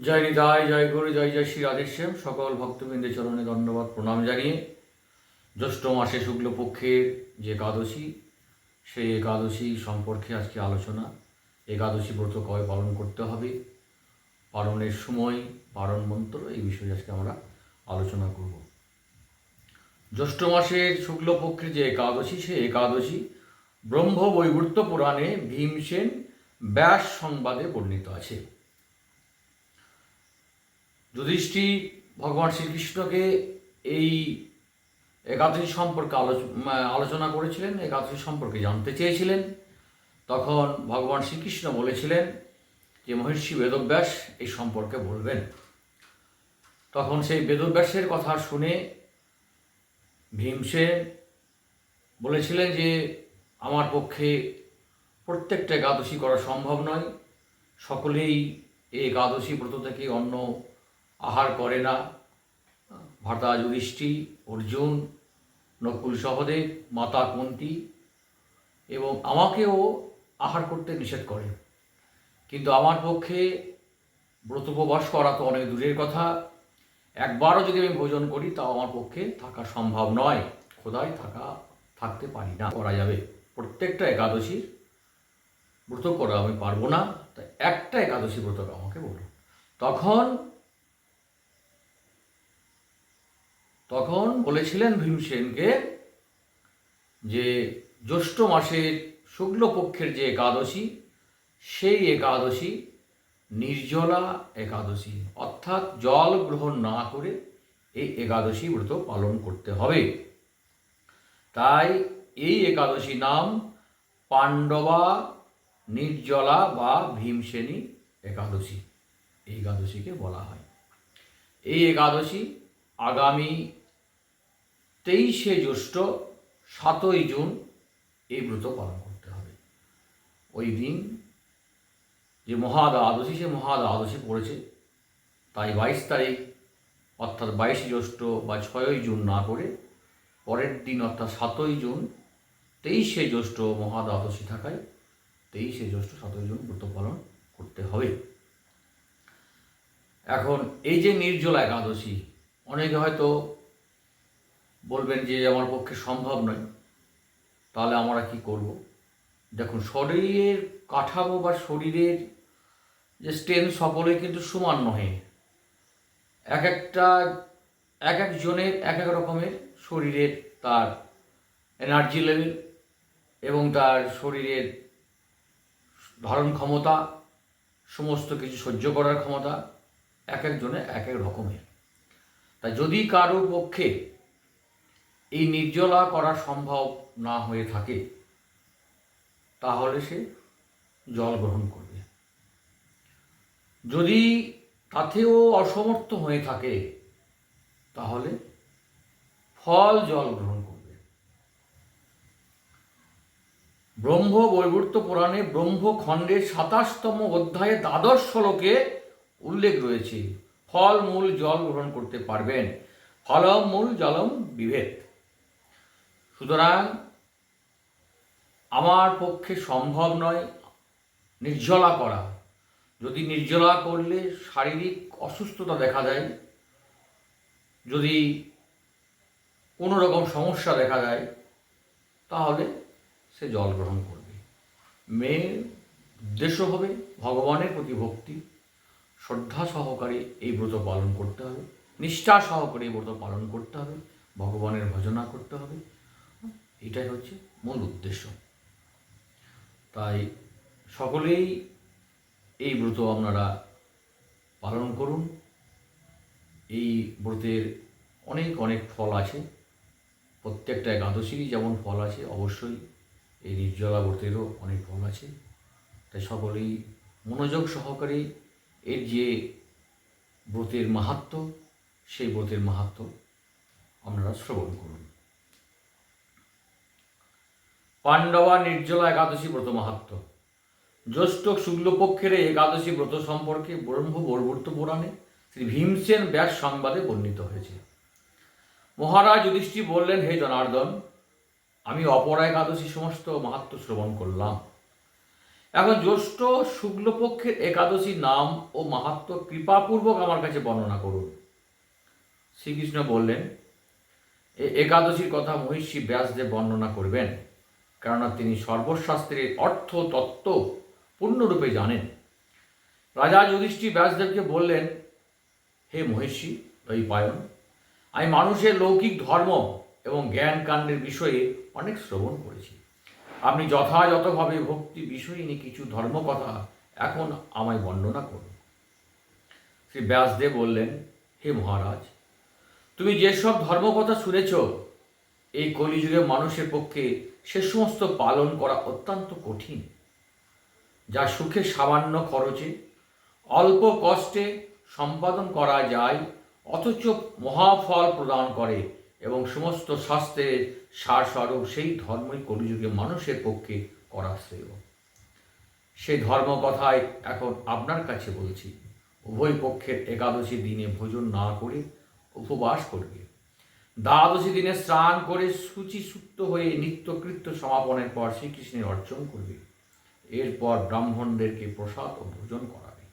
জয় নিতাই জয় গুরু, জয় জয় শ্রী রাধেশ্যাম। সকল ভক্তবৃন্দের চরণে ধন্যবাদ, প্রণাম জানিয়ে জ্যৈষ্ঠ মাসে শুক্লপক্ষের যে একাদশী, সেই একাদশী সম্পর্কে আজকে আলোচনা। একাদশী ব্রত কবে পালন করতে হবে, পালনের সময়, পালন মন্ত্র, এই বিষয়ে আজকে আমরা আলোচনা করব। জ্যৈষ্ঠ মাসের শুক্লপক্ষের যে একাদশী, সেই একাদশী ব্রহ্ম বৈবর্ত পুরাণে ভীমসেন ব্যাস সংবাদে বর্ণিত আছে। যুধিষ্ঠি ভগবান শ্রীকৃষ্ণকে এই একাদশী সম্পর্কে আলোচ- আলোচনা করেছিলেন, একাদশী সম্পর্কে জানতে চেয়েছিলেন। তখন ভগবান শ্রীকৃষ্ণ বলেছিলেন যে, মহর্ষি বেদব্যাস এই সম্পর্কে বলবেন। তখন সেই বেদব্যাসের কথা শুনে ভীমসেন বলেছিলেন যে, আমার পক্ষে প্রত্যেকটা একাদশী করা সম্ভব নয়। সকলেই এই একাদশী ব্রত থেকে অন্য আহার করে না। ভ্রাতা যুধিষ্ঠি, অর্জুন, নকুল সহদেব, মাতা কুন্তি এবং আমাকেও আহার করতে নিষেধ করে। কিন্তু আমার পক্ষে ব্রত উপবাস করা তো অনেক দূরের কথা। একবারও যদি আমি ভোজন করি, তাও আমার পক্ষে থাকা সম্ভব নয়। খোদায় থাকা, থাকতে পারি না। করা যাবে। প্রত্যেকটা একাদশীর ব্রত করা আমি পারব না। তাই একটা একাদশী ব্রত আমাকে বলুন তখন তখন বলেছিলেন ভীমসেনকে যে জ্যৈষ্ঠ মাসের শুক্লপক্ষের যে একাদশী, সেই একাদশী নির্জলা একাদশী, অর্থাৎ জল গ্রহণ না করে এই একাদশী ব্রত পালন করতে হবে। তাই এই একাদশী নাম পাণ্ডবা, নির্জলা বা ভীমসেনী একাদশী। এই একাদশীকে বলা হয়। এই একাদশী আগামী তেইশে জ্যৈষ্ঠ, সাতই জুন এই ব্রত পালন করতে হবে। ওই দিন যে মহা দ্বাদশী সে মহা দ্বাদশী পড়েছে। তাই বাইশ তারিখ, অর্থাৎ বাইশে জ্যৈষ্ঠ বা ছয়ই জুন না করে পরের দিন, অর্থাৎ সাতই জুন, তেইশে জ্যৈষ্ঠ মহা দ্বাদশী থাকায় তেইশে জ্যৈষ্ঠ, সাতই জুন ব্রত পালন করতে হবে। এখন এই যে নির্জলা একাদশী, অনেকে হয়তো বলবেন যে আমার পক্ষে সম্ভব নয়, তাহলে আমরা কি করব? দেখুন, শরীরের কাঠামো বা শরীরের যে স্ট্রেংথ সকলে কিন্তু সমান নহে। এক একটা, এক একজনের, এক এক রকমের শরীরের তার এনার্জি লেভেল এবং তার শরীরের ধারণ ক্ষমতা, সমস্ত কিছু সহ্য করার ক্ষমতা এক একজনের এক এক রকমের। তাই যদি কারোর পক্ষে এই নির্জলা করা সম্ভব না হয়ে থাকে, তাহলে সে জল গ্রহণ করবে। যদি তাতেও অসমর্থ হয়ে থাকে, তাহলে ফল জল গ্রহণ করবে। ব্রহ্ম বৈবর্ত পুরাণে ব্রহ্মখণ্ডের সাতাশতম অধ্যায়ে দ্বাদশ শ্লোকে উল্লেখ রয়েছে, ফল, মূল, জল গ্রহণ করতে পারবেন, ফলম, মূল, জলম, বিভেদ। সুতরাং আমার পক্ষে সম্ভব নয় নির্জলা করা। যদি নির্জলা করলে শারীরিক অসুস্থতা দেখা দেয়, যদি কোনো রকম সমস্যা দেখা দেয়, তাহলে সে জল গ্রহণ করবে। মেয়ের উদ্দেশ্য হবে ভগবানের প্রতি ভক্তি। শ্রদ্ধা সহকারে এই ব্রত পালন করতে হবে। নিষ্ঠা সহকারে এই ব্রত পালন করতে হবে। ভগবানের ভজনা করতে হবে। এটাই হচ্ছে মূল উদ্দেশ্য। তাই সকলেই এই ব্রত আপনারা পালন করুন। এই ব্রতের অনেক অনেক ফল আছে। প্রত্যেকটা একাদশীরই যেমন ফল আছে, অবশ্যই এই নির্জলা ব্রতেরও অনেক ফল আছে। তাই সকলেই মনোযোগ সহকারে এর যে ব্রতের মাহাত্ম, সেই ব্রতের মাহাত্ম আপনারা শ্রবণ করুন। পাণ্ডবা নির্জলা একাদশী ব্রত মাহাত্ম। জ্যৈষ্ঠ শুক্লপক্ষের একাদশী ব্রত সম্পর্কে ব্রহ্ম বর্বর্ত পুরাণে শ্রী ভীমসেন ব্যাস সংবাদে বর্ণিত হয়েছে। মহারাজ যুধিষ্ঠি বললেন, হে জনার্দন, আমি অপরা একাদশী সমস্ত মাহাত্ম শ্রবণ করলাম। এখন জ্যৈষ্ঠ শুক্লপক্ষের একাদশী নাম ও মাহাত্ম কৃপাপূর্বক আমার কাছে বর্ণনা করুন। শ্রীকৃষ্ণ বললেন একাদশীর কথা মহিষী ব্যাসদেব বর্ণনা করবেন। কেননা তিনি সর্বশাস্ত্রের অর্থ, তত্ত্ব পূর্ণরূপে জানেন। রাজা যুধিষ্ঠির ব্যাসদেবকে বললেন, হে মহিষী পায়ন আমি মানুষের লৌকিক ধর্ম এবং জ্ঞান কাণ্ডের বিষয়ে অনেক শ্রবণ করেছি। আপনি যথাযথভাবে ভক্তি বিষয় নিয়ে কিছু ধর্মকথা এখন আমায় বর্ণনা করুন। শ্রী ব্যাসদেব বললেন, হে মহারাজ, তুমি যেসব ধর্মকথা শুনেছ এই কলিযুগে মানুষের পক্ষে সে সমস্ত পালন করা অত্যন্ত কঠিন, যা সুখে সামান্য খরচে, অল্প কষ্টে সম্পাদন করা যায়, অথচ মহাফল প্রদান করে এবং সমস্ত শাস্ত্রের সারস্বরূপ সেই ধর্মই কলিযুগে মানুষের পক্ষে করা শ্রেয়। সেই ধর্ম কথাই এখন আপনার কাছে বলছি, উভয় পক্ষের একাদশী দিনে ভোজন না করে উপবাস করবে। দ্বাদশী দিনে স্নান করে সূচি সুক্ত হয়ে নিত্যকৃত্য সমাপনের পর শ্রীকৃষ্ণের অর্জন করবে। এরপর ব্রাহ্মণদেরকে প্রসাদ ও ভোজন করাবে।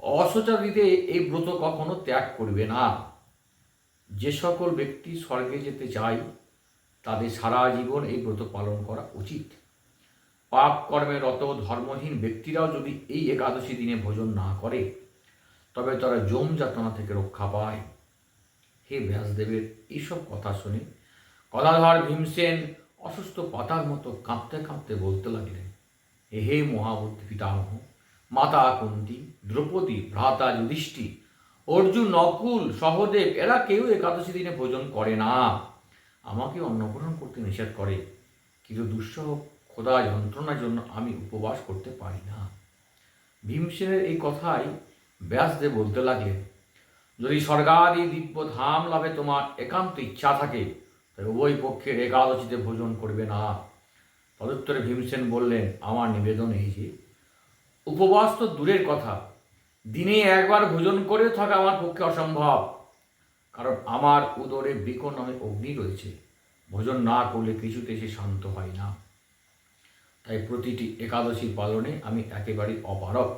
অসচারিতে এই ব্রত কখনো ত্যাগ করবে না। যে সকল ব্যক্তি স্বর্গে যেতে চায়, তাদের সারা জীবন এই ব্রত পালন করা উচিত। পাপ কর্মে রত ধর্মহীন ব্যক্তিরাও যদি এই একাদশী দিনে ভোজন না করে, তবে তারা জম যাতনা থেকে রক্ষা পায়। হে ব্যাসদেবের এইসব কথা শুনে কলাধর ভীমসেন অসুস্থ পাতার মতো কাঁপতে কাঁপতে বলতে লাগলেন হে মহাবুদ্ধি পিতামহ, মাতা কুন্তি, দ্রৌপদী, ভ্রাতা যুধিষ্ঠি অর্জুন, নকুল, সহদেব, এরা কেউ একাদশী দিনে ভোজন করে না। আমাকে অন্নগ্রহণ করতে নিষেধ করে, কিন্তু দুঃসহ খোদা যন্ত্রণার জন্য আমি উপবাস করতে পারি না। ভীমসেনের এই কথাই ব্যাসদেব বলতে লাগলেন। যদি স্বর্গাদি দিব্য ধাম লাভে তোমার একান্ত ইচ্ছা থাকে তবে উভয় পক্ষের একাদশীতে ভোজন করবে না। তদুত্তরে ভীমসেন বললেন, আমার নিবেদন এই যে, উপবাস তো দূরের কথা। দিনে একবার ভোজন করে থাকা আমার পক্ষে অসম্ভব। কারণ আমার উদরে বিকট নামে অগ্নি রয়েছে। ভোজন না করলে কিছুতে সে শান্ত হয় না। তাই প্রতিটি একাদশী পালনে আমি একেবারেই অপারক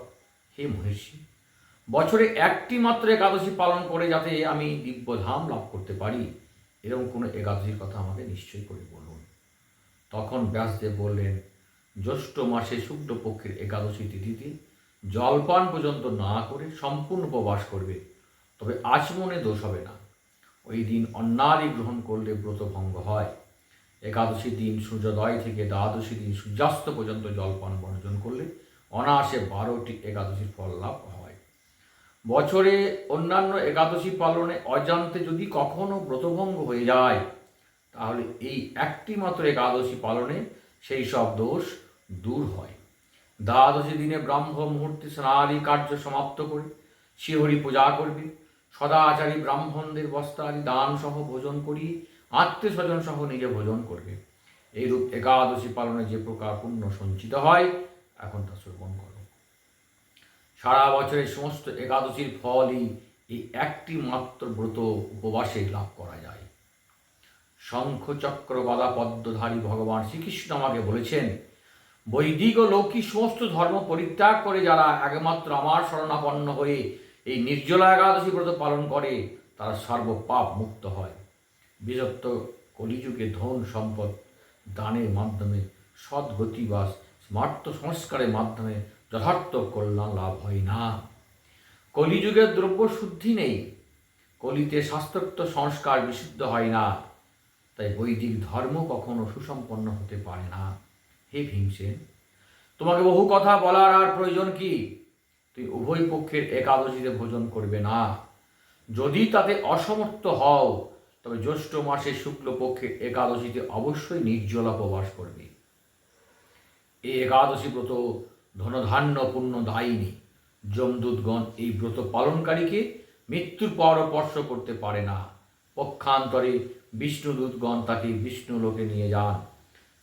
হে মহিষী বছরে একটি মাত্র একাদশী পালন করে যাতে আমি দিব্যধাম লাভ করতে পারি। এরকম কোনো একাদশীর কথা আমাকে নিশ্চয়ই করে বলুন। তখন ব্যাসদেব বললেন, জ্যৈষ্ঠ মাসে শুক্ল পক্ষের একাদশী তিথিতে জলপান পর্যন্ত না করে সম্পূর্ণ উপবাস করবে, তবে আচমনে দোষ হবে না। ওই দিন অন্নাদি গ্রহণ করলে ব্রত ভঙ্গ হয়। একাদশী দিন সূর্যোদয় থেকে দ্বাদশী দিন সূর্যাস্ত পর্যন্ত জলপান বর্জন করলে অনায়াসে বারোটি একাদশীর ফল লাভ হয় বছরে অন্যান্য একাদশী পালনে অজান্তে যদি কখনো ব্রতভঙ্গ হয়ে যায়, তাহলে এই একটি মাত্র একাদশী পালনে সেই সব দোষ দূর হয়। দ্বাদশী দিনে ব্রাহ্ম মুহূর্তে স্নানাদি কার্য সমাপ্ত করে শিহরি পূজা করবে। সদাচারী ব্রাহ্মণদের বস্ত্রাদি দান সহ ভোজন করি আত্মীয় স্বজন সহ নিজে ভোজন করবে। এইরূপ একাদশী পালনে যে প্রকার পুণ্য সঞ্চিত হয়, এখন তা সারা বছরের সমস্ত একাদশীর ফলই এই একটি মাত্র ব্রত উপবাসে লাভ করা যায়। শঙ্খচক্র গদা পদ্মধারী ভগবান শ্রীকৃষ্ণ আমাকে বলেছেন, বৈদিক ও লৌকিক সমস্ত ধর্ম পরিত্যাগ করে যারা একমাত্র আমার শরণাপন্ন হয়ে এই নির্জলা একাদশী ব্রত পালন করে, তারা সর্বপাপ মুক্ত হয়। বিরক্ত কলিযুগে ধন সম্পদ দানের মাধ্যমে সদ্গতি বা স্মার্ত সংস্কারের মাধ্যমে যথার্থ কল্যাণ লাভ হয় না। কলিযুগের দ্রব্য শুদ্ধি নেই। কলিতে শাস্ত্রোক্ত সংস্কার বিশুদ্ধ হয় না। তাই বৈদিক ধর্ম কখনো সুসম্পন্ন হতে পারে না। হে ভীমসেন, তোমাকে বহু কথা বলার আর প্রয়োজন কি? তুই উভয় পক্ষের একাদশীতে ভোজন করবে না। যদি তাতে অসমর্থ হও, তবে জ্যৈষ্ঠ মাসে শুক্লপক্ষের একাদশীতে অবশ্যই নির্জলা প্রবাস করবে। এই একাদশী ব্রত ধনধান্য পুণ্য দায়িনী যমদূতগণ এই ব্রত পালনকারীকে মৃত্যুর পর স্পর্শ করতে পারে না। পক্ষান্তরে বিষ্ণুদূতগণ তাকে বিষ্ণু লোকে নিয়ে যান।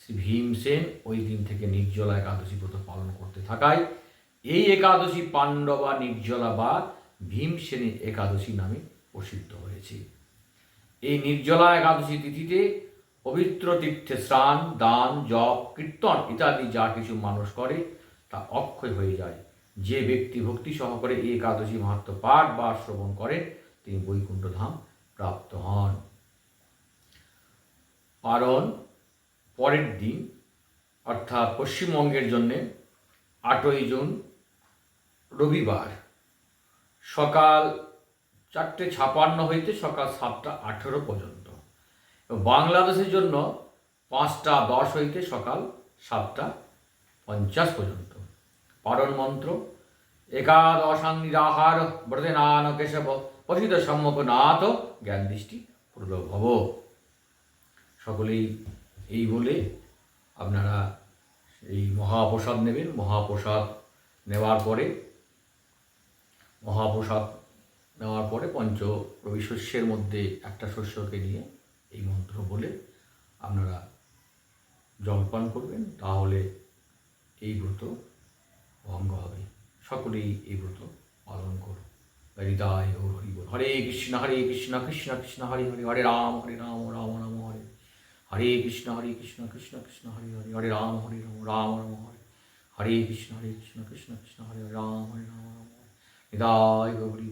শ্রী ভীমসেন ওই দিন থেকে নির্জলা একাদশী ব্রত পালন করতে থাকায় এই একাদশী পাণ্ডবা নির্জলা বা ভীমসেনী একাদশী নামে প্রসিদ্ধ হয়েছে। এই নির্জলা একাদশী তিথিতে পবিত্র তীর্থে স্নান, দান, জপ, কীর্তন ইত্যাদি যা কিছু মানুষ করে তা অক্ষয় হয়ে যায়। যে ব্যক্তি ভক্তি সহকারে এই একাদশী মাহাত্ম পাঠ বা শ্রবণ করে, তিনি বৈকুণ্ঠ ধাম প্রাপ্ত হন। কারণ পরের দিন, অর্থাৎ পশ্চিমবঙ্গের জন্যে আটই জুন, রবিবার, সকাল চারটে ছাপান্ন হইতে সকাল সাতটা আঠেরো পর্যন্ত এবং বাংলাদেশের জন্য পাঁচটা দশ হইতে সকাল সাতটা পঞ্চাশ পর্যন্ত। পারণ মন্ত্র। একাদশাং নিরাহার, ব্রতে নান কেশব পশিত সম্মুখ নাথ। জ্ঞান দৃষ্টি প্রলভব সকলেই এই বলে আপনারা এই মহাপ্রসাদ নেবেন। মহাপ্রসাদ নেওয়ার পরে, মহাপ্রসাদ নেওয়ার পরে পঞ্চ রবি শস্যের মধ্যে একটা শস্যকে নিয়ে এই মন্ত্র বলে আপনারা জলপান করবেন। তাহলে এই ব্রত ভঙ্গ হবে। সকলেই এই ব্রত পালন করুন হৃদয় ও হরি বল হরে কৃষ্ণ হরে কৃষ্ণ কৃষ্ণ কৃষ্ণ, হরে হরে হরে রাম হরে রাম রাম রাম হরে। হরে কৃষ্ণ হরে কৃষ্ণ কৃষ্ণ কৃষ্ণ, হরে হরে হরে রাম হরে রাম রাম রাম হরে। হরে কৃষ্ণ হরে কৃষ্ণ কৃষ্ণ কৃষ্ণ, হরে হরে রাম হরে রাম রাম হরে। হৃদয় গৌরী